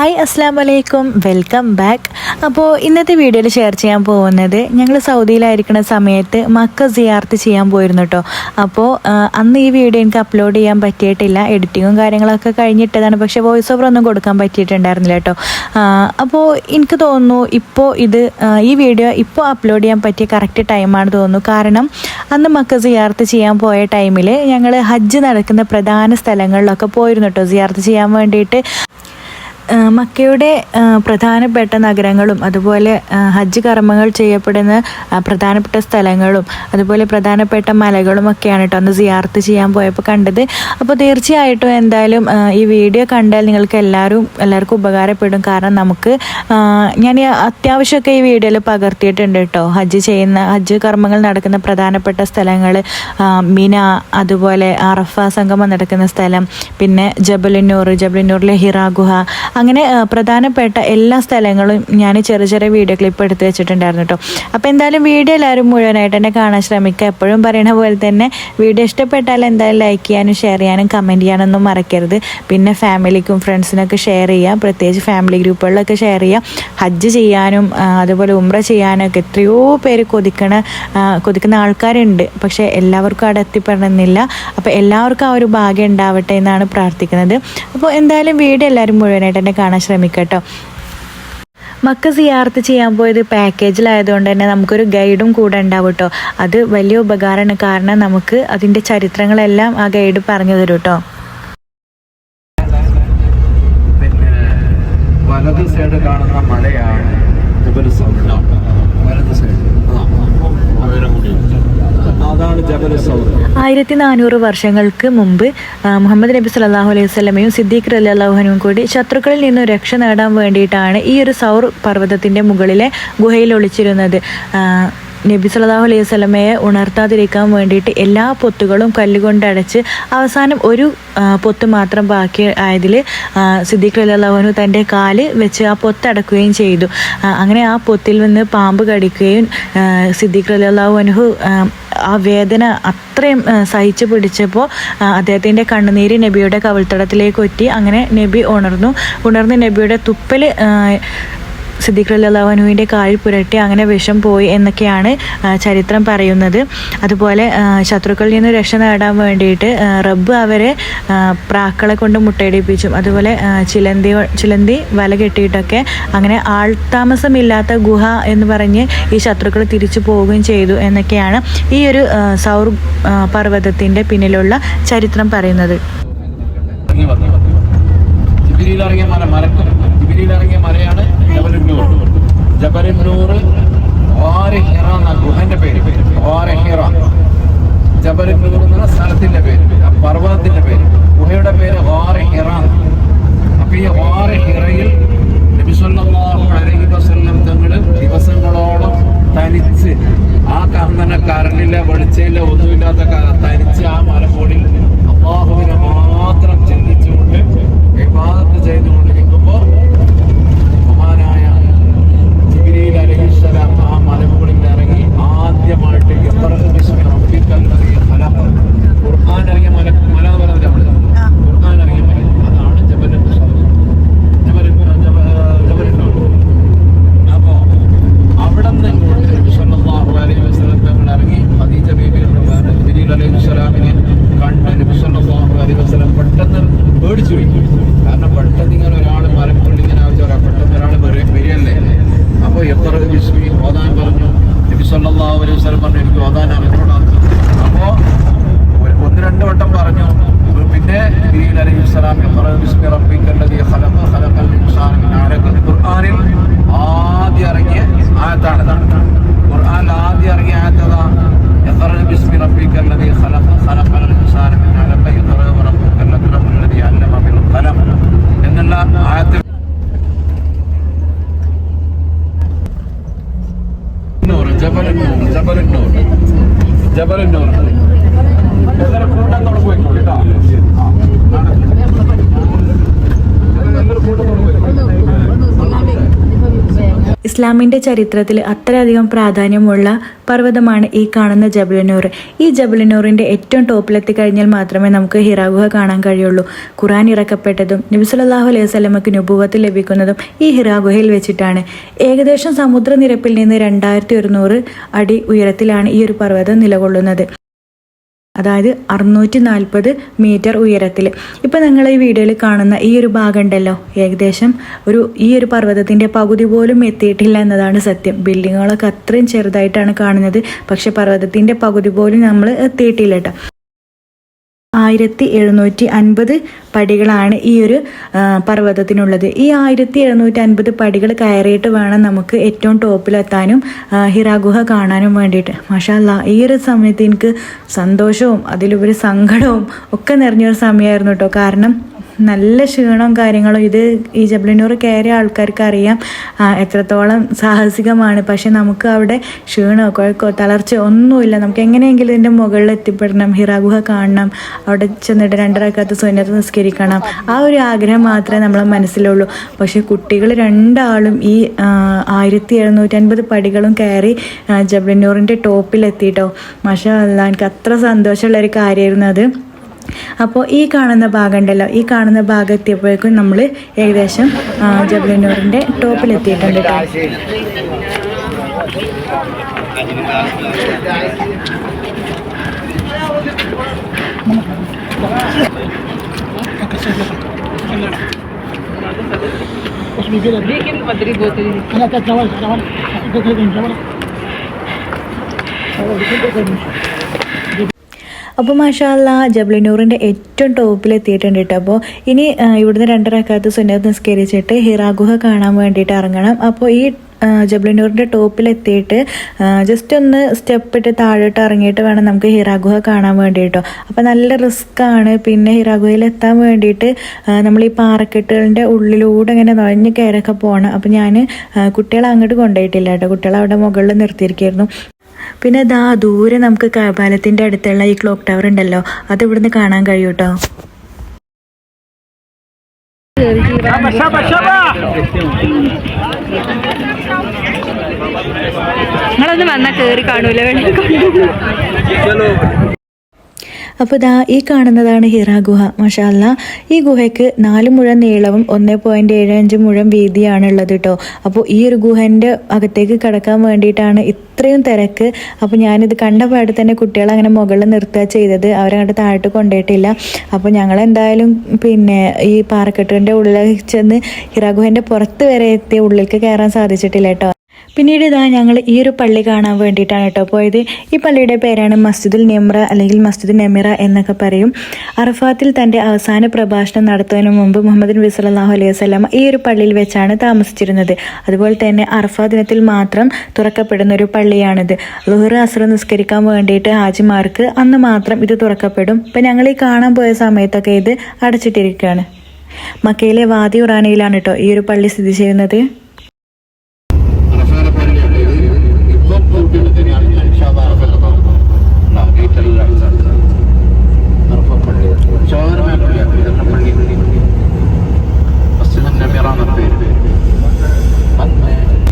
Hi അസ്സാം വലൈക്കും welcome back. അപ്പോൾ ഇന്നത്തെ വീഡിയോയിൽ ഷെയർ ചെയ്യാൻ പോകുന്നത് ഞങ്ങൾ സൗദിയിലായിരിക്കുന്ന സമയത്ത് മക്ക സിയാർത്ത് ചെയ്യാൻ പോയിരുന്നു കേട്ടോ അപ്പോൾ അന്ന് ഈ വീഡിയോ എനിക്ക് അപ്ലോഡ് ചെയ്യാൻ പറ്റിയിട്ടില്ല. എഡിറ്റിങ്ങും കാര്യങ്ങളൊക്കെ കഴിഞ്ഞിട്ടതാണ്. പക്ഷേ വോയിസ് ഓവർ ഒന്നും കൊടുക്കാൻ പറ്റിയിട്ടുണ്ടായിരുന്നില്ല കേട്ടോ അപ്പോൾ എനിക്ക് തോന്നുന്നു ഇപ്പോൾ ഇത് ഈ വീഡിയോ ഇപ്പോൾ അപ്ലോഡ് ചെയ്യാൻ പറ്റിയ കറക്റ്റ് ടൈമാണ് തോന്നുന്നു. കാരണം അന്ന് മക്ക സിയാർത്ത് ചെയ്യാൻ പോയ ടൈമിൽ ഞങ്ങൾ ഹജ്ജ് നടക്കുന്ന പ്രധാന സ്ഥലങ്ങളിലൊക്കെ പോയിരുന്നു കേട്ടോ സിയാർത്ത് ചെയ്യാൻ വേണ്ടിയിട്ട് മക്കയുടെ പ്രധാനപ്പെട്ട നഗരങ്ങളും അതുപോലെ ഹജ്ജ് കർമ്മങ്ങൾ ചെയ്യപ്പെടുന്ന പ്രധാനപ്പെട്ട സ്ഥലങ്ങളും അതുപോലെ പ്രധാനപ്പെട്ട മലകളും ഒക്കെയാണ് കേട്ടോ അന്ന് സിയാർത്ത് ചെയ്യാൻ പോയപ്പോൾ കണ്ടത്. അപ്പോൾ തീർച്ചയായിട്ടും എന്തായാലും ഈ വീഡിയോ കണ്ടാൽ നിങ്ങൾക്ക് എല്ലാവരും എല്ലാവർക്കും ഉപകാരപ്പെടും. കാരണം നമുക്ക് ഞാൻ അത്യാവശ്യമൊക്കെ ഈ വീഡിയോയിൽ പകർത്തിയിട്ടുണ്ട് കേട്ടോ ഹജ്ജ് ചെയ്യുന്ന ഹജ്ജ് കർമ്മങ്ങൾ നടക്കുന്ന പ്രധാനപ്പെട്ട സ്ഥലങ്ങൾ മിന അതുപോലെ അറഫ സംഗമം നടക്കുന്ന സ്ഥലം പിന്നെ ജബലുന്നൂർ ജബലുന്നൂറിലെ ഹിറ ഗുഹ അങ്ങനെ പ്രധാനപ്പെട്ട എല്ലാ സ്ഥലങ്ങളും ഞാൻ ചെറിയ ചെറിയ വീഡിയോ ക്ലിപ്പ് എടുത്ത് വെച്ചിട്ടുണ്ടായിരുന്നു കേട്ടോ അപ്പോൾ എന്തായാലും വീഡിയോ എല്ലാവരും മുഴുവനായിട്ട് തന്നെ കാണാൻ ശ്രമിക്കുക. എപ്പോഴും പറയുന്ന പോലെ തന്നെ വീഡിയോ ഇഷ്ടപ്പെട്ടാൽ എന്തായാലും ലൈക്ക് ചെയ്യാനും ഷെയർ ചെയ്യാനും കമന്റ് ചെയ്യാനൊന്നും മറക്കരുത്. പിന്നെ ഫാമിലിക്കും ഫ്രണ്ട്സിനൊക്കെ ഷെയർ ചെയ്യുക പ്രത്യേകിച്ച് ഫാമിലി ഗ്രൂപ്പുകളിലൊക്കെ ഷെയർ ചെയ്യുക ഹജ്ജ് ചെയ്യാനും അതുപോലെ ഉമ്ര ചെയ്യാനൊക്കെ എത്രയോ പേര് കൊതിക്കണ കൊതിക്കുന്ന ആൾക്കാരുണ്ട്. പക്ഷേ എല്ലാവർക്കും അവിടെ എത്തിപ്പെടണമെന്നില്ല. അപ്പോൾ എല്ലാവർക്കും ആ ഒരു ഭാഗ്യം ഉണ്ടാവട്ടെ എന്നാണ് പ്രാർത്ഥിക്കുന്നത്. അപ്പോൾ എന്തായാലും വീഡിയോ എല്ലാവരും മുഴുവനായിട്ട് തന്നെ കാണാൻ ശ്രമിക്കട്ടോ. മക്ക സിയാർത്ത് ചെയ്യാൻ പോയത് പാക്കേജിലായതുകൊണ്ട് തന്നെ നമുക്കൊരു ഗൈഡും കൂടെ ഉണ്ടാവും കേട്ടോ അത് വലിയ ഉപകാരമാണ്. കാരണം നമുക്ക് അതിന്റെ ചരിത്രങ്ങളെല്ലാം ആ ഗൈഡ് പറഞ്ഞു തരും കേട്ടോ വലത് സൈഡ് കാണുന്ന മലയാണ് ആയിരത്തി നാനൂറ് വർഷങ്ങൾക്ക് മുമ്പ് മുഹമ്മദ് നബി സല്ലല്ലാഹു അലൈഹി വസല്ലമയും സിദ്ദീഖ് അലി അള്ളാഹുനും കൂടി ശത്രുക്കളിൽ നിന്നും രക്ഷ നേടാൻ വേണ്ടിയിട്ടാണ് ഈ ഒരു സൗർ പർവതത്തിന്റെ മുകളിലെ ഗുഹയിൽ ഒളിച്ചിരുന്നത്. നബി സല്ലല്ലാഹു അലൈഹി സ്വലമയെ ഉണർത്താതിരിക്കാൻ വേണ്ടിയിട്ട് എല്ലാ പൊത്തുകളും കല്ലുകൊണ്ട് അടച്ച് അവസാനം ഒരു പൊത്ത് മാത്രം ബാക്കി ആയതിൽ സിദ്ദീഖ് അല്ലാഹുനു തന്റെ കാൽ വെച്ച് ആ പൊത്തടക്കുകയും ചെയ്തു. അങ്ങനെ ആ പൊത്തിൽ നിന്ന് പാമ്പ് കടിക്കുകയും സിദ്ദീഖ് റലി അള്ളാഹു ആ വേദന അത്രയും സഹിച്ചു പിടിച്ചപ്പോൾ അദ്ദേഹത്തിന്റെ കണ്ണുനീര് നബിയുടെ കവിൾത്തടത്തിലേക്ക് ഒറ്റി. അങ്ങനെ നബി ഉണർന്നു. ഉണർന്ന് നബിയുടെ തുപ്പൽ സിദ്ദീഖ് അള്ളാഹുനുവിന്റെ കാലിൽ പുരട്ടി അങ്ങനെ വിഷം പോയി എന്നൊക്കെയാണ് ചരിത്രം പറയുന്നത്. അതുപോലെ ശത്രുക്കളിൽ നിന്ന് രക്ഷ നേടാൻ വേണ്ടിയിട്ട് റബ്ബ് അവരെ പ്രാക്കളെ കൊണ്ട് മുട്ടയിടിപ്പിച്ചും അതുപോലെ ചിലന്തി ചിലന്തി വല കെട്ടിയിട്ടൊക്കെ അങ്ങനെ ആൾതാമസമില്ലാത്ത ഗുഹ എന്ന് പറഞ്ഞ് ഈ ശത്രുക്കൾ തിരിച്ചു പോവുകയും ചെയ്തു എന്നൊക്കെയാണ് ഈ ഒരു സൗർ പർവതത്തിന്റെ പിന്നിലുള്ള ചരിത്രം പറയുന്നത്. ഇറങ്ങിയ മലയാണ് ജബലുന്നൂർ ഹിറ എന്ന ഗുഹന്റെ പേര്. ഹിറ. ജബലുന്നൂർ എന്ന സ്ഥലത്തിന്റെ പേര്. പർവതത്തിന്റെ പേര്. ഗുഹയുടെ പേര് ഹിറ. അപ്പൊ ഈ ഹിറയിൽ നബി സല്ലല്ലാഹു അലൈഹി വസല്ലം തങ്ങൾ ദിവസങ്ങളോളം തനിച്ച് ആ കർമ്മന കരണില്ല വെളിച്ചയില്ല ഒന്നുമില്ലാത്ത തനിച്ച് ആ മലമുകളിൽ അള്ളാഹുവിനെ മാത്രം ചിന്തിച്ചുകൊണ്ട് വിവാദത്ത് ചെയ്തുകൊണ്ടിരിക്കുമ്പോൾ ബഹുമാനായ ജിബ്രീൽ അലൈഹിസ്സലാം ആ മലമുകളിൽ ഇറങ്ങി ആദ്യമായിട്ട് ഇഖ്റ ബിസ്മി റബ്ബിക്കൽ ലദീ ഖലഖ് ഖുർആൻ ഇറങ്ങിയ മല മല എന്ന് പറയുന്നത് നമ്മൾ ഖുർആൻ ഇറങ്ങിയ മല അതാണ് ജബൽ ജബൽ ജബൽ അപ്പോ അവിടെ നിന്ന് ഇങ്ങോട്ട് നബി സല്ലല്ലാഹു അലൈഹി വസല്ലം തങ്ങൾ ഇറങ്ങി ഖദീജ ബീബി എന്ന് പറഞ്ഞ ജിബ്രീൽ അലൈഹിസ്സലാമിനെ കണ്ട് നബി സല്ലല്ലാഹു അലൈഹി വസല്ലം പെട്ടെന്ന് പേടിച്ചു പോയി കാരണം പെട്ടെന്ന് ഇങ്ങനെ ഒരാൾ മലമുകളിൽ ഇങ്ങനെ ആവശ്യം ഒരാൾ പെട്ടെന്ന് ഒരാൾ വരികയല്ലേ അപ്പോൾ എത്ര ബിസ്മി ഓതാൻ പറഞ്ഞു നബി സല്ലല്ലാഹു അലൈഹി വസല്ലം പറഞ്ഞു എനിക്ക് ഓതാൻ അറിഞ്ഞൂടാ അപ്പോൾ ഒന്ന് രണ്ട് വട്ടം പറഞ്ഞു. പിന്നെ ഇൻസാന മിൻ അലഖ ഖുർആനിൽ ആദ്യം ഇറങ്ങിയ ആയത്താണ്. ഖുർആാനിൽ ആദ്യം ഇറങ്ങിയ ആയത്തതാ ഇഖ്റ ബിസ്മി റബ്ബിക്കൽ ലദീ ഖലഖ ഖലഖൽ ഇൻസാന മിൻ അലഖ ഇഖ്റ റബ്ബുക്കൽ അക്രം ലദീ അല്ലമ ബിൽ ഖലം എന്നുള്ള ആയത്ത് നൂർ ജബലന്നൂർ ജബലന്നൂർ. ജബൽ നൂർ ജബൽ നൂർ എല്ലാവരും കൂട്ടത്തോടെ പോയിക്കോളൂ കേട്ടോ ആ, എല്ലാവരും കൂട്ടത്തോടെ പോയിക്കോളൂ ഇസ്ലാമിന്റെ ചരിത്രത്തിൽ അത്രയധികം പ്രാധാന്യമുള്ള പർവതമാണ് ഈ കാണുന്ന ജബലനൂർ. ഈ ജബലനൂറിന്റെ ഏറ്റവും ടോപ്പിലെത്തി കഴിഞ്ഞാൽ മാത്രമേ നമുക്ക് ഹിറാഗുഹ കാണാൻ കഴിയുള്ളൂ. ഖുറാൻ ഇറക്കപ്പെട്ടതും നബി സല്ലല്ലാഹു അലൈഹി സ്വലമക്ക് നുപൂവത്ത് ലഭിക്കുന്നതും ഈ ഹിറാഗുഹയിൽ വെച്ചിട്ടാണ്. ഏകദേശം സമുദ്രനിരപ്പിൽ നിന്ന് രണ്ടായിരത്തി അടി ഉയരത്തിലാണ് ഈ ഒരു പർവതം നിലകൊള്ളുന്നത്. അതായത് അറുന്നൂറ്റി നാൽപ്പത് മീറ്റർ ഉയരത്തിൽ. ഇപ്പം നിങ്ങൾ ഈ വീഡിയോയിൽ കാണുന്ന ഈ ഒരു ഭാഗം ഉണ്ടല്ലോ ഏകദേശം ഒരു ഈ ഒരു പർവതത്തിന്റെ പകുതി പോലും എത്തിയിട്ടില്ല എന്നതാണ് സത്യം. ബിൽഡിങ്ങുകളൊക്കെ അത്രയും ചെറുതായിട്ടാണ് കാണുന്നത്. പക്ഷേ പർവതത്തിന്റെ പകുതി പോലും നമ്മൾ എത്തിയിട്ടില്ല കേട്ടോ. ആയിരത്തി എഴുന്നൂറ്റി അൻപത് പടികളാണ് ഈ ഒരു പർവതത്തിനുള്ളത്. ഈ ആയിരത്തി എഴുന്നൂറ്റി അൻപത് പടികൾ കയറിയിട്ട് വേണം നമുക്ക് ഏറ്റവും ടോപ്പിലെത്താനും ഹിറാഗുഹ ഹിറാ കാണാനും വേണ്ടിയിട്ട്. മഷാല്ല ഈ ഒരു സമയത്ത് എനിക്ക് സന്തോഷവും അതിലുപരി സങ്കടവും ഒക്കെ നിറഞ്ഞൊരു സമയമായിരുന്നു കേട്ടോ കാരണം നല്ല ക്ഷീണവും കാര്യങ്ങളും ഇത് ഈ ജബ്ലിനൂർ കയറിയ ആൾക്കാർക്ക് അറിയാം. എത്രത്തോളം സാഹസികമാണ്. പക്ഷെ നമുക്ക് അവിടെ ക്ഷീണമോ കുഴക്കോ തളർച്ചയോ ഒന്നുമില്ല. നമുക്ക് എങ്ങനെയെങ്കിലും ഇതിന്റെ മുകളിൽ എത്തിപ്പെടണം. ഹിറാഗുഹ കാണണം. അവിടെ ചെന്നിട്ട് രണ്ടരക്കാത്ത സുന്നത്ത് നിസ്കരിക്കണം. ആ ഒരു ആഗ്രഹം മാത്രമേ നമ്മളെ മനസ്സിലുള്ളൂ. പക്ഷെ കുട്ടികൾ രണ്ടാളും ഈ ആയിരത്തി എഴുന്നൂറ്റി അൻപത് പടികളും കയറി ജബ്ലിനൂറിന്റെ ടോപ്പിലെത്തിയിട്ടോ മാഷാ എനിക്ക് അത്ര സന്തോഷമുള്ള ഒരു കാര്യമായിരുന്നു അത്. അപ്പോൾ ഈ കാണുന്ന ഭാഗം ഉണ്ടല്ലോ ഈ കാണുന്ന ഭാഗം എത്തിയപ്പോഴേക്കും നമ്മൾ ഏകദേശം ജബലിനൂറിന്റെ ടോപ്പിലെത്തിയിട്ടുണ്ട് കേട്ടോ അപ്പോൾ മാഷാല്ല ജബ്ലിനൂറിന്റെ ഏറ്റവും ടോപ്പിൽ എത്തിയിട്ടുണ്ട് കേട്ടോ. അപ്പോൾ ഇനി ഇവിടുന്ന് രണ്ടരക്കാലത്ത് സുന്നത്ത് നിസ്കരിച്ചിട്ട് ഹിറാഗുഹ കാണാൻ വേണ്ടിയിട്ട് ഇറങ്ങണം. അപ്പോൾ ഈ ജബ്ലിനൂറിന്റെ ടോപ്പിലെത്തിയിട്ട് ജസ്റ്റ് ഒന്ന് സ്റ്റെപ്പ് ഇട്ട് താഴോട്ട് ഇറങ്ങിയിട്ട് വേണം നമുക്ക് ഹിറാഗുഹ കാണാൻ വേണ്ടിയിട്ടോ. അപ്പോൾ നല്ല റിസ്ക് ആണ്. പിന്നെ ഹിറാഗുഹയിൽ എത്താൻ വേണ്ടിയിട്ട് നമ്മൾ ഈ പാറക്കെട്ടുകളുടെ ഉള്ളിലൂടെ ഇങ്ങനെ നുഴഞ്ഞ് കയറൊക്കെ പോകണം അപ്പോൾ ഞാൻ കുട്ടികളെ അങ്ങോട്ട് കൊണ്ടുപോയിട്ടില്ല കേട്ടോ. കുട്ടികളെ അവിടെ മുകളിൽ നിർത്തിയിരിക്കുകയായിരുന്നു പിന്നെ ദാ ദൂരെ നമുക്ക് കപാലത്തിന്റെ അടുത്തുള്ള ഈ ക്ലോക്ക് ടവർ ഉണ്ടല്ലോ അത് ഇവിടുന്ന് കാണാൻ കഴിയും കേട്ടോ നിങ്ങളൊന്ന് വന്നാ കേറി കാണൂല? വേണ്ടി അപ്പോൾ ദാ ഈ കാണുന്നതാണ് ഹിറ ഗുഹ. മഷാല്ല ഈ ഗുഹയ്ക്ക് നാല് മുഴം നീളവും ഒന്നേ പോയിന്റ് ഏഴ് അഞ്ച് മുഴം വീതിയാണുള്ളത് കേട്ടോ അപ്പോൾ ഈ ഒരു ഗുഹന്റെ അകത്തേക്ക് കടക്കാൻ വേണ്ടിയിട്ടാണ് ഇത്രയും തിരക്ക്. അപ്പോൾ ഞാനിത് കണ്ട പാട് തന്നെ കുട്ടികളെ അങ്ങനെ മുകളിൽ നിർത്തുക ചെയ്തത്. അവരങ്ങോട്ട് താഴോട്ട് കൊണ്ടുപോയിട്ടില്ല. അപ്പോൾ ഞങ്ങൾ എന്തായാലും പിന്നെ ഈ പാറക്കെട്ടിന്റെ ഉള്ളിലേക്ക് ചെന്ന് ഹിറ ഗുഹന്റെ പുറത്ത് വരെ എത്തി ഉള്ളിലേക്ക് കയറാൻ സാധിച്ചിട്ടില്ല കേട്ടോ പിന്നീട് ഇതാ ഞങ്ങൾ ഈ ഒരു പള്ളി കാണാൻ വേണ്ടിയിട്ടാണ് കേട്ടോ പോയത്. ഈ പള്ളിയുടെ പേരാണ് മസ്ജിദുൽ നെമ്ര അല്ലെങ്കിൽ മസ്ജിദ് നെമിറ എന്നൊക്കെ പറയും. അറഫാത്തിൽ തന്റെ അവസാന പ്രഭാഷണം നടത്തുന്നതിന് മുമ്പ് മുഹമ്മദ് നബി സല്ലാഹു അലൈഹി വസ്ലാം ഈ ഒരു പള്ളിയിൽ വെച്ചാണ് താമസിച്ചിരുന്നത്. അതുപോലെ തന്നെ അറഫാ ദിനത്തിൽ മാത്രം തുറക്കപ്പെടുന്ന ഒരു പള്ളിയാണിത്. ലുഹർ അസർ നിസ്കരിക്കാൻ വേണ്ടിയിട്ട് ഹാജിമാർക്ക് അന്ന് മാത്രം ഇത് തുറക്കപ്പെടും. ഇപ്പം ഞങ്ങൾ ഈ കാണാൻ പോയ സമയത്തൊക്കെ ഇത് അടച്ചിട്ടിരിക്കുകയാണ്. മക്കയിലെ വാദി ഉറാനയിലാണ് കേട്ടോ ഈ ഒരു പള്ളി സ്ഥിതി ചെയ്യുന്നത് അറഫാന പള്ളിയുണ്ട് ഇപ്പം പൂട്ടിയിട്ട് തന്നെയാണ് ഞാൻ ഇൻഷാല്ലാ അറഫയിൽ ഉണ്ടാവും ഗേറ്റെല്ലാം അറഫ പള്ളി ചോരമായ പള്ളിയാണ് ഇതെല്ലാം പള്ളി മസ്ജിദ് നമിറ എന്ന പേര്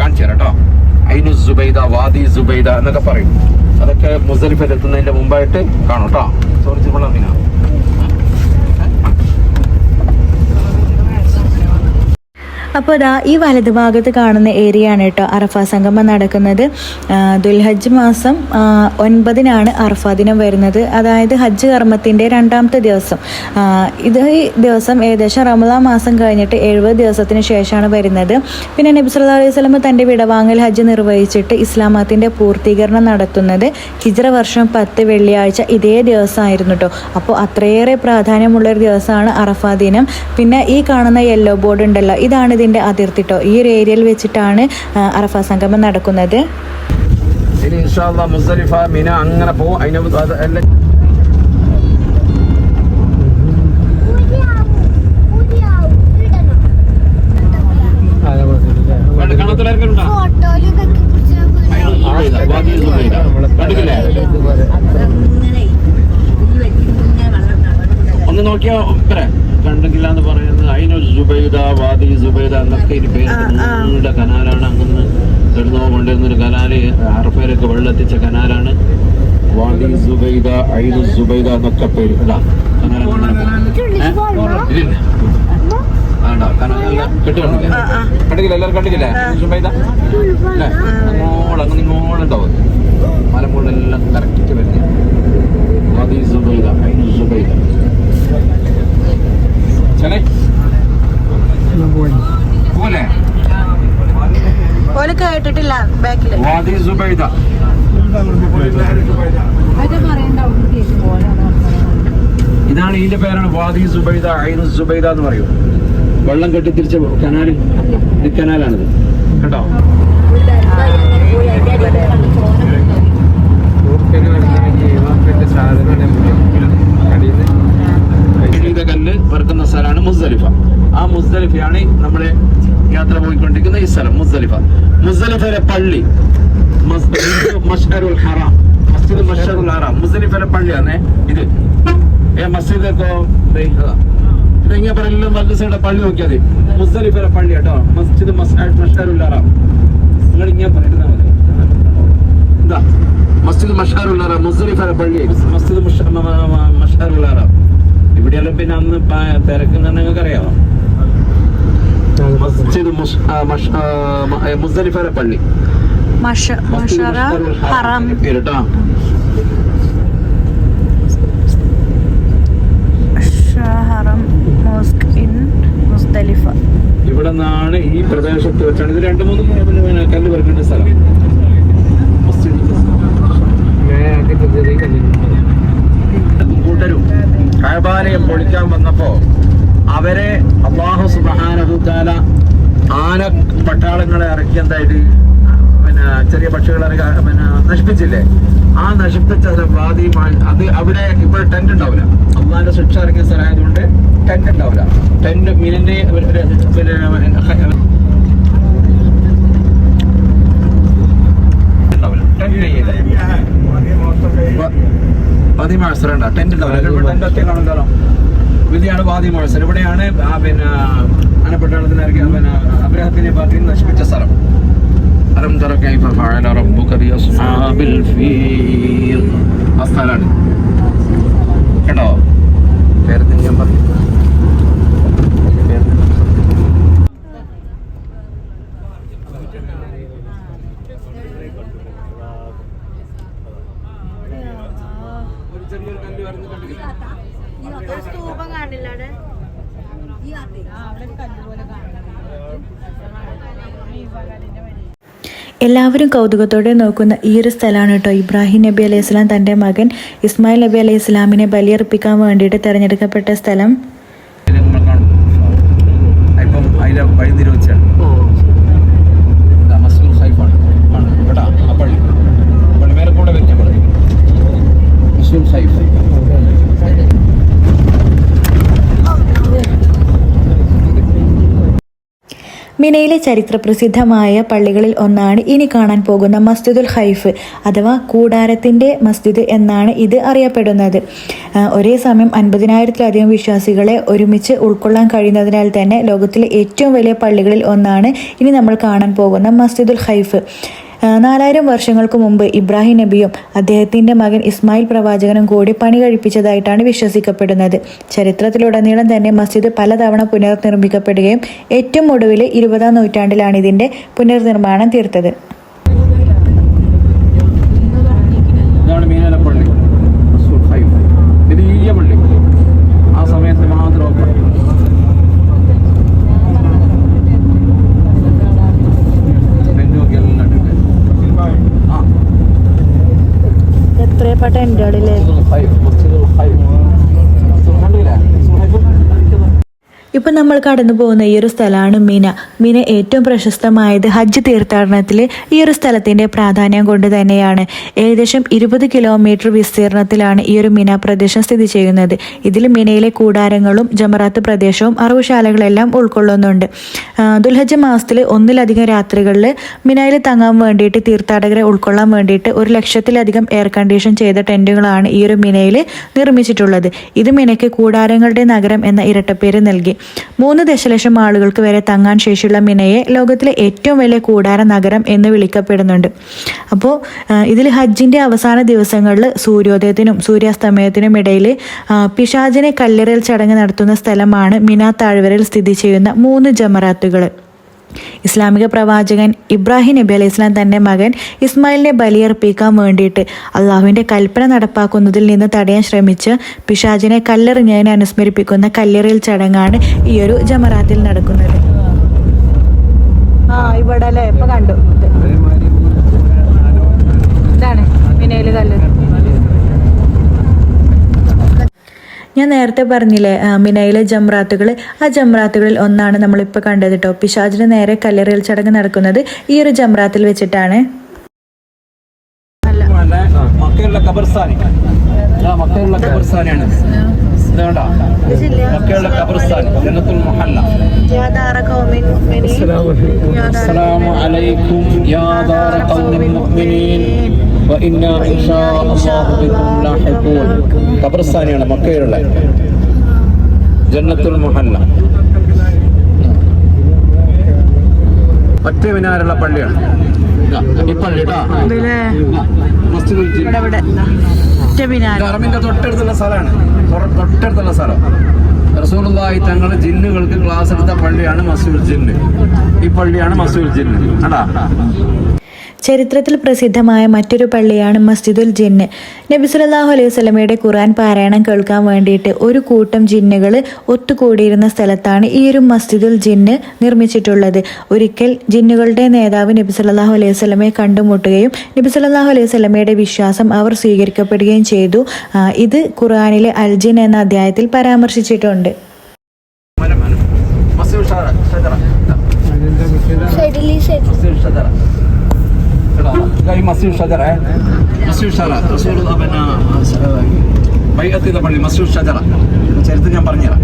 കാണിച്ചു തരാം കേട്ടോ ഐനു സുബൈദ വാദി സുബൈദ എന്നൊക്കെ പറയും. അതൊക്കെ മുസലിഫിൽ എത്തുന്നതിന്റെ മുമ്പായിട്ട് കാണും കേട്ടോ അപ്പോൾ ഇതാ ഈ വലത് ഭാഗത്ത് കാണുന്ന ഏരിയ ആണ് കേട്ടോ അറഫ സംഗമം നടക്കുന്നത്. ദുൽഹജ് ദുൽഹജ്ജ് മാസം ഒൻപതിനാണ് അറഫ ദിനം വരുന്നത്. അതായത് ഹജ്ജ് കർമ്മത്തിന്റെ രണ്ടാമത്തെ ദിവസം. ഇത് ദിവസം ഏകദേശം റമദാ മാസം കഴിഞ്ഞിട്ട് എഴുപത് ദിവസത്തിന് ശേഷമാണ് വരുന്നത്. പിന്നെ നബി സല്ലാ അലൈഹി വസല്ലം തന്റെ വിടവാങ്ങൽ ഹജ്ജ് നിർവഹിച്ചിട്ട് ഇസ്ലാമത്തിന്റെ പൂർത്തീകരണം നടത്തുന്നത് ഹിജ്ര വർഷം പത്ത് വെള്ളിയാഴ്ച ഇതേ ദിവസമായിരുന്നു കേട്ടോ. അപ്പോൾ അത്രയേറെ പ്രാധാന്യമുള്ള ഒരു ദിവസമാണ് അറഫ ദിനം. പിന്നെ ഈ കാണുന്ന യെല്ലോ ബോർഡ് ഉണ്ടല്ലോ ഇതാണ് ഇതിന്റെ അതിർത്തി കേട്ടോ ഈ ഒരു ഏരിയയിൽ വെച്ചിട്ടാണ് അറഫ സംഗമം നടക്കുന്നത്. മുസലിഫ മിന അങ്ങനെ പോകും അതിനെ ഒന്ന് നോക്കിയാ ഇപ്പറ എന്ന് പറയുന്നത് അയിനു സുബൈദ വാദി സുബൈദ എന്നൊക്കെ ഇനി പേരുടെ കനാലാണ് അങ്ങനെ കിടന്നു കൊണ്ടിരുന്നൊരു കനാല്. അറഫയിലൊക്കെ വെള്ളം എത്തിച്ച കനാലാണ്. വാദി സുബൈദ അയിനു സുബൈദ എന്നൊക്കെ പേര്. കണ്ടില്ല എല്ലാവരും കണ്ടില്ലേ സുബൈദ? അല്ലേ? അങ്ങോളം അങ്ങ് ഇങ്ങോളം ഉണ്ടാവും എല്ലാം കറക്റ്റ് വരുന്നത് വാദി സുബൈദ ഐദു സുബൈദ. പോലെ ഓൽ കേട്ടിട്ടില്ല ബാക്കിൽ. വാദി സുബൈദ. ഇതാണ് ഇതിന്റെ പേരാണ് വാദി സുബൈദ ഐനു സുബൈദ എന്ന് പറയും. വെള്ളം കെട്ടി തിരിച്ച കനാല് ഇത് കനാലാണിത്. കേട്ടോ സാധനം പെറുക്കുന്ന സ്ഥലമാണ് മുസ്ദലിഫ ആ മുസ്ദലിഫയാണ് നമ്മുടെ യാത്ര പോയിക്കൊണ്ടിരിക്കുന്ന ഈ സ്ഥലം മുസ്ദലിഫ മുസ്ദലിഫയിലെ പള്ളി മഷ്അറുൽ ഹറാം. മസ്ജിദ് മസ്ഹറുൽ ഹറാം. മുസ്ദലിഫയിലെ പള്ളിയാണ് ഇത്. ഏ മസ്ജിദ് ഇപ്പൊ ദേ ഇതാ. ഇത് ഇങ്ങനെ പറയലും മദ്രസയുടെ പള്ളി നോക്കിയാൽ മതി. മുസ്ദലിഫയിലെ പള്ളി കേട്ടോ. മസ്ജിദ് മഷ്അറുൽ ഹറാം. നിങ്ങൾ ഇങ്ങനെ പറയുന്നത് മതി. എന്താ മസ്ജിദ് മഷ്അറുൽ ഹറാം മുസ്ദലിഫയിലെ പള്ളി. മസ്ജിദ് മഷ്- മ- മ- മ- ഹറാം. ഇവിടെയെല്ലാം പിന്നെ അന്ന് തിരക്കുന്ന നിങ്ങൾക്ക് അറിയാമോ മസ്ജിദ് പള്ളി. കേട്ടോ ഇവിടെ നിന്നാണ് ഈ പ്രദേശത്ത് വെച്ചാണ്. ഇത് രണ്ട് മൂന്ന് കല്ല് പെറുക്കേണ്ട സ്ഥലം. മസ്ജിദ്. കൂട്ടരും കഴബാലയം പൊളിക്കാൻ വന്നപ്പോ അവരെ അള്ളാഹു സുബാനഹുത്താല ആന പട്ടാളങ്ങളെ ഇറക്കി എന്തായിട്ട്? പിന്നെ ചെറിയ പക്ഷികളെ പിന്നെ നശിപ്പിച്ചില്ലേ? ആ നശിപ്പിച്ച വാദി അത് അവിടെ ഇപ്പോൾ ടെന്റ് ഉണ്ടാവില്ല. അള്ളാന്റെ ശിക്ഷ ഇറങ്ങിയ സ്ഥലമായതുകൊണ്ട് ടെന്റ് ഉണ്ടാവില്ല. ടെന്റ് മീനിന്റെ പിന്നെ ഉണ്ടാവില്ല ടെന്റ് ചെയ്യില്ല വാദി മത്സരം ഉണ്ടോ? ടെന്റ് ഉണ്ടാവില്ല ഇവിടെയാണ് വാദി മത്സരം. ഇവിടെയാണ് ആ പിന്നെ ഇറങ്ങിയ പിന്നെ അബ്രഹത്തിന്റെ പാർട്ടി നശിപ്പിച്ച സ്ഥലം. അലം തറ കൈഫ ഫഅല റബ്ബുക ബി അസ്ഹാബിൽ ഫീൽ. ആ സ്ഥലമാണ്. കേട്ടോ? പേര് ഞാൻ പറഞ്ഞു പേര് ഒരു ചെറിയൊരു കല്ല് വരുന്നത് കണ്ടില്ല സ്തൂപം കാണില്ല അവിടെ എല്ലാവരും കൗതുകത്തോടെ നോക്കുന്ന ഈ ഒരു സ്ഥലമാണ് കേട്ടോ ഇബ്രാഹിം നബി അലൈഹി സ്വലാം തന്റെ മകൻ ഇസ്മായിൽ നബി അലൈഹി സ്വലാമിനെ ബലിയർപ്പിക്കാൻ വേണ്ടിയിട്ട് തിരഞ്ഞെടുക്കപ്പെട്ട സ്ഥലം. ഇപ്പം വെച്ചാണ് മസ്ജിദുൽ ഖൈഫാണ് ആണ് കേട്ടാ ആ പള്ളി പള്ളി മേലെ കൂടെ വരുന്ന പള്ളി മസ്ജിദുൽ ഖൈഫ് മിനയിലെ ചരിത്രപ്രസിദ്ധമായ പള്ളികളിൽ ഒന്നാണ് ഇനി കാണാൻ പോകുന്ന മസ്ജിദുൽ ഹൈഫ് അഥവാ കൂടാരത്തിന്റെ മസ്ജിദ് എന്നാണ് ഇത് അറിയപ്പെടുന്നത്. ഒരേ സമയം അൻപതിനായിരത്തിലധികം വിശ്വാസികളെ ഒരുമിച്ച് ഉൾക്കൊള്ളാൻ കഴിയുന്നതിനാൽ തന്നെ ലോകത്തിലെ ഏറ്റവും വലിയ പള്ളികളിൽ ഒന്നാണ് ഇനി നമ്മൾ കാണാൻ പോകുന്ന മസ്ജിദുൽ ഹൈഫ് നാലായിരം വർഷങ്ങൾക്ക് മുമ്പ് ഇബ്രാഹിം നബിയും അദ്ദേഹത്തിന്റെ മകൻ ഇസ്മായിൽ പ്രവാചകനും കൂടി പണി കഴിപ്പിച്ചതായിട്ടാണ് വിശ്വസിക്കപ്പെടുന്നത്. ചരിത്രത്തിലുടനീളം തന്നെ മസ്ജിദ് പലതവണ പുനർനിർമ്മിക്കപ്പെടുകയും ഏറ്റവും ഒടുവിൽ ഇരുപതാം നൂറ്റാണ്ടിലാണ് ഇതിന്റെ പുനർനിർമ്മാണം തീർത്തത്. പള്ളി മസ്ജിദുൽ ഖൈഫ് വലിയ പള്ളി ആ സമയത്ത് മാത്രം open. ടെന്റ് ഒക്കെ എല്ലാം ഇട്ടിട്ട്. ആ എത്രയപ്പെട്ട എന്റെകളിലെ മസ്ജിദുൽ ഖൈഫ് മസ്ജിദുൽ ഖൈഫ് കണ്ടില്ലേ മസ്ജിദുൽ ഖൈഫ് ഇപ്പം നമ്മൾ കടന്നു പോകുന്ന ഈ ഒരു സ്ഥലമാണ് മിന. മിന ഏറ്റവും പ്രശസ്തമായത് ഹജ്ജ് തീർത്ഥാടനത്തിൽ ഈ ഒരു സ്ഥലത്തിന്റെ പ്രാധാന്യം കൊണ്ട് തന്നെയാണ്. ഏകദേശം ഇരുപത് കിലോമീറ്റർ വിസ്തീർണത്തിലാണ് ഈ ഒരു മിന പ്രദേശം സ്ഥിതി ചെയ്യുന്നത്. ഇതിൽ മിനയിലെ കൂടാരങ്ങളും ജമറാത്ത് പ്രദേശവും അറിവുശാലകളെല്ലാം ഉൾക്കൊള്ളുന്നുണ്ട്. ദുൽഹജ്ജ് മാസത്തിൽ ഒന്നിലധികം രാത്രികളിൽ മിനയിൽ തങ്ങാൻ വേണ്ടിയിട്ട് തീർത്ഥാടകരെ ഉൾക്കൊള്ളാൻ വേണ്ടിയിട്ട് ഒരു ലക്ഷത്തിലധികം എയർ കണ്ടീഷൻ ചെയ്ത ടെന്റുകളാണ് ഈ ഒരു മിനയിൽ നിർമ്മിച്ചിട്ടുള്ളത്. ഇത് മിനയ്ക്ക് കൂടാരങ്ങളുടെ നഗരം എന്ന ഇരട്ടപ്പേര് നൽകി. മൂന്ന് ദശലക്ഷം ആളുകൾക്ക് വരെ തങ്ങാൻ ശേഷിയുള്ള മിനയെ ലോകത്തിലെ ഏറ്റവും വലിയ കൂടാര നഗരം എന്ന് വിളിക്കപ്പെടുന്നുണ്ട്. അപ്പോൾ ഇതിൽ ഹജ്ജിന്റെ അവസാന ദിവസങ്ങളിൽ സൂര്യോദയത്തിനും സൂര്യാസ്തമയത്തിനും ഇടയിൽ പിശാചിനെ കല്ലെറിയൽ ചടങ്ങ് നടത്തുന്ന സ്ഥലമാണ് മിന താഴ്വരയിൽ സ്ഥിതി ചെയ്യുന്ന മൂന്ന് ജമറാത്തുകൾ. ഇസ്ലാമിക പ്രവാചകൻ ഇബ്രാഹിം നബി അലൈഹി ഇസ്ലാം തന്റെ മകൻ ഇസ്മായിലിനെ ബലിയർപ്പിക്കാൻ വേണ്ടിയിട്ട് അള്ളാഹുവിന്റെ കൽപ്പന നടപ്പാക്കുന്നതിൽ നിന്ന് തടയാൻ ശ്രമിച്ച് പിശാജിനെ കല്ലെറിഞ്ഞതിനെ അനുസ്മരിപ്പിക്കുന്ന കല്ലെറിയൽ ചടങ്ങാണ് ഈ ഒരു ജമറാത്തിൽ നടക്കുന്നത്. ആ ഇവിടെ അല്ലേ ഇപ്പൊ കണ്ടു. ഇതാണ് മിനയിൽ കല്ലെറി ഞാൻ നേരത്തെ പറഞ്ഞില്ലേ മിനയിലെ ജംറാത്തുകൾ ആ ജംറാത്തുകളിൽ ഒന്നാണ് നമ്മളിപ്പോൾ കണ്ടത് കേട്ടോ പിശാചിന് നേരെ കല്ലറിയൽ ചടങ്ങ് നടക്കുന്നത് ഈ ഒരു ജംറാത്തിൽ വെച്ചിട്ടാണ്. മക്കയുള്ള മുഹല്ല. അസ്സലാമു അലൈക്കും യാ മുഅ്മിനീൻ. ഖബർസ്ഥാനിയാണ് മക്കയിലുള്ള. ജന്നത്തുൽ മുഹല്ല. ഒറ്റ വിനാരുള്ള പള്ളിയാണ്. ഈ പള്ളി അറബിന്റെ തൊട്ടടുത്തുള്ള സ്ഥലമാണ്. തൊട്ടടുത്തുള്ള സ്ഥലം. റസൂലുള്ളാഹി തങ്ങൾ ജിന്നുകൾക്ക് ക്ലാസ് എടുത്ത പള്ളിയാണ് മസൂർ ജിന്ന്. ഈ പള്ളിയാണ് മസൂർ ജിന്ന്. അടാ ചരിത്രത്തിൽ പ്രസിദ്ധമായ മറ്റൊരു പള്ളിയാണ് മസ്ജിദുൽ ജിന്ന് നബിസുലല്ലാഹു അലൈഹി വസല്ലമയുടെ ഖുർആൻ പാരായണം കേൾക്കാൻ വേണ്ടിയിട്ട് ഒരു കൂട്ടം ജിന്നുകൾ ഒത്തുകൂടിയിരുന്ന സ്ഥലത്താണ് ഈ ഒരു മസ്ജിദുൽ ജിന്ന് നിർമ്മിച്ചിട്ടുള്ളത് ഒരിക്കൽ ജിന്നുകളുടെ നേതാവ് നബിസുലല്ലാഹു അലൈഹി വസല്ലമയെ കണ്ടുമുട്ടുകയും നബിസുലല്ലാഹു അലൈഹി വസല്ലമയുടെ വിശ്വാസം അവർ സ്വീകരിക്കപ്പെടുകയും ചെയ്തു ഇത് ഖുർആനിലെ അൽജിൻ എന്ന അധ്യായത്തിൽ പരാമർശിച്ചിട്ടുണ്ട് ഷജറ എടാ, ഇതാ ഈ മസൂൽ ഷജറ ഏ? മസൂൽ ഷജറ റസൂലുള്ളാഹി പിന്നെ ബൈഅത്ത് ചെയ്ത പള്ളി മസൂൽ ഷജറ ചരിത്രം ഞാൻ പറഞ്ഞുതരാം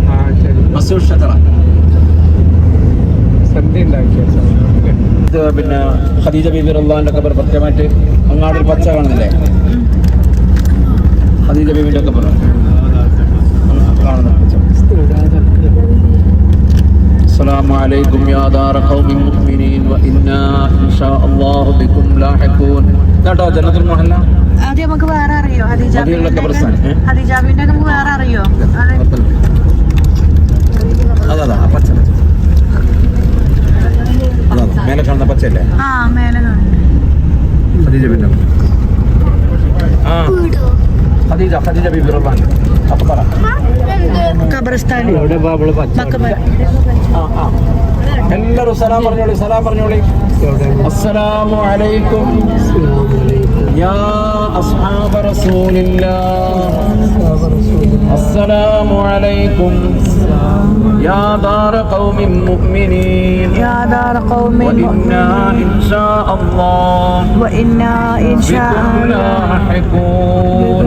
മസൂൽ ഷജറ ഇത് പിന്നെ ഖദീജ ബീബി റള്ളാന്റെ ഖബർ പ്രത്യേകമായിട്ട് അങ്ങാടി ഒരു പച്ച കാണുന്നില്ലേ ഖദീജ ബീബിന്റെ ഖബർ കാണുന്ന പച്ച السلام عليكم يا دار قوم مؤمنين وإنا إن شاء الله بكم لاحقون കേട്ടോ ജനത്തുൽ മഹല്ല ആദ്യം നമുക്ക് വേറെ അറിയോ മദീനുള്ള ഖബർസ്ഥാൻ ഏ? ഹദിജാബിന്റെ നമുക്ക് വേറെ അറിയോ അതാ ആ പച്ച പച്ച. അതാ മേലെ കാണുന്ന പച്ചയല്ലേ ആ മേലെ ഖദീജ ബിന്റെ ആ ഖദീജ ഖദീജ ബിബി റബ്ബാൻ അപ്പൊ പറ ഖബർസ്ഥാൻ. എല്ലാരും സലാം പറഞ്ഞോളി സലാം പറഞ്ഞോളി. അസ്സലാമു അലൈക്കും. യാ അസ്ഹാബ റസൂലില്ലാഹ് അസ്സലാമു അലൈക്കും. യാ ദാര മുഅ്മിനീൻ. യാ ദാര ഖൗമിൻ വഇന്നാ ഇൻഷാ അല്ലാഹ്. വഇന്നാ ഇൻഷാ അല്ലാഹ്. ലാഹിഖൂൻ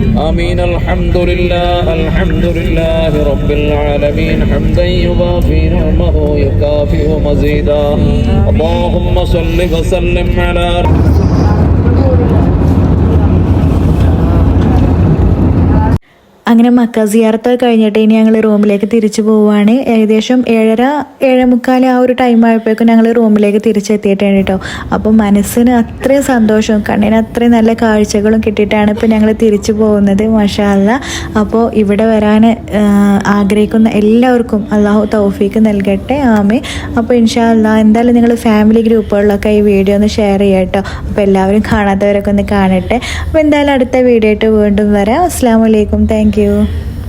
آمين. الحمد لله الحمد لله رب العالمين. حمدا يضافي نعمه يكافئ مزيدا. اللهم صل وسلم على അങ്ങനെ മക്ക സിയാർത്ത് കഴിഞ്ഞിട്ട് ഇനി ഞങ്ങൾ റൂമിലേക്ക് തിരിച്ചു പോവുകയാണ് ഏകദേശം ഏഴര ഏഴ മുക്കാൽ ആ ഒരു ടൈം ആയപ്പോഴേക്കും ഞങ്ങൾ റൂമിലേക്ക് തിരിച്ചെത്തിയിട്ടാണ് കേട്ടോ. അപ്പോൾ മനസ്സിന് അത്രയും സന്തോഷവും കണ്ണിന് അത്രയും നല്ല കാഴ്ചകളും കിട്ടിയിട്ടാണ് ഇപ്പോൾ ഞങ്ങൾ തിരിച്ചു പോകുന്നത് മഷാല്ല അപ്പോൾ ഇവിടെ വരാൻ ആഗ്രഹിക്കുന്ന എല്ലാവർക്കും അള്ളാഹു തൗഫീക്ക് നൽകട്ടെ ആമേ അപ്പോൾ ഇൻഷാ അല്ലാ എന്തായാലും നിങ്ങൾ ഫാമിലി ഗ്രൂപ്പുകളിലൊക്കെ ഈ വീഡിയോ ഒന്ന് ഷെയർ ചെയ്യാം കേട്ടോ. അപ്പോൾ എല്ലാവരും കാണാത്തവരൊക്കെ ഒന്ന് കാണട്ടെ. അപ്പോൾ എന്തായാലും അടുത്ത വീഡിയോ ആയിട്ട് വീണ്ടും വരാം. അസ്സാം വലൈക്കും താങ്ക് യു you.